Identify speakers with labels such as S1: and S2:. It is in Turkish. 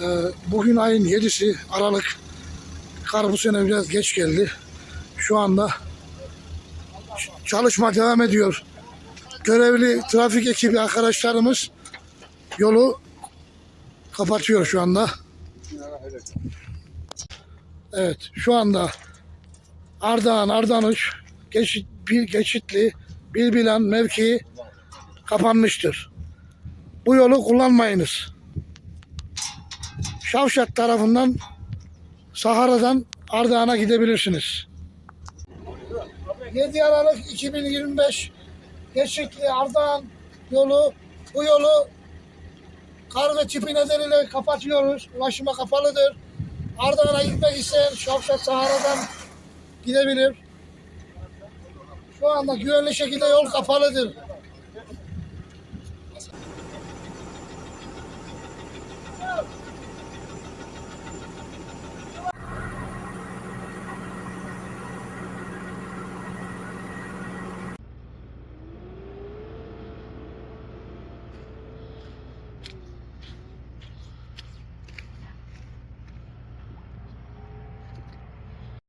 S1: Ee, bugün ayın 7'si Aralık. Kar bu sene biraz geç geldi. Şu anda çalışma devam ediyor. Görevli trafik ekibi arkadaşlarımız yolu kapatıyor şu anda. Evet şu anda Ardahan, Ardanuç geçit, bir geçitli Bilbilan mevkii kapanmıştır. Bu yolu kullanmayınız. Şavşat tarafından Sahara'dan Ardahan'a gidebilirsiniz. 7 Aralık 2025 Geçikli Ardahan yolu bu yolu kar ve tipi nedeniyle kapatıyoruz. Ulaşıma kapalıdır. Ardahan'a gitmek isteyen Şavşat Sahara'dan gidebilir. Şu anda güvenli şekilde yol kapalıdır.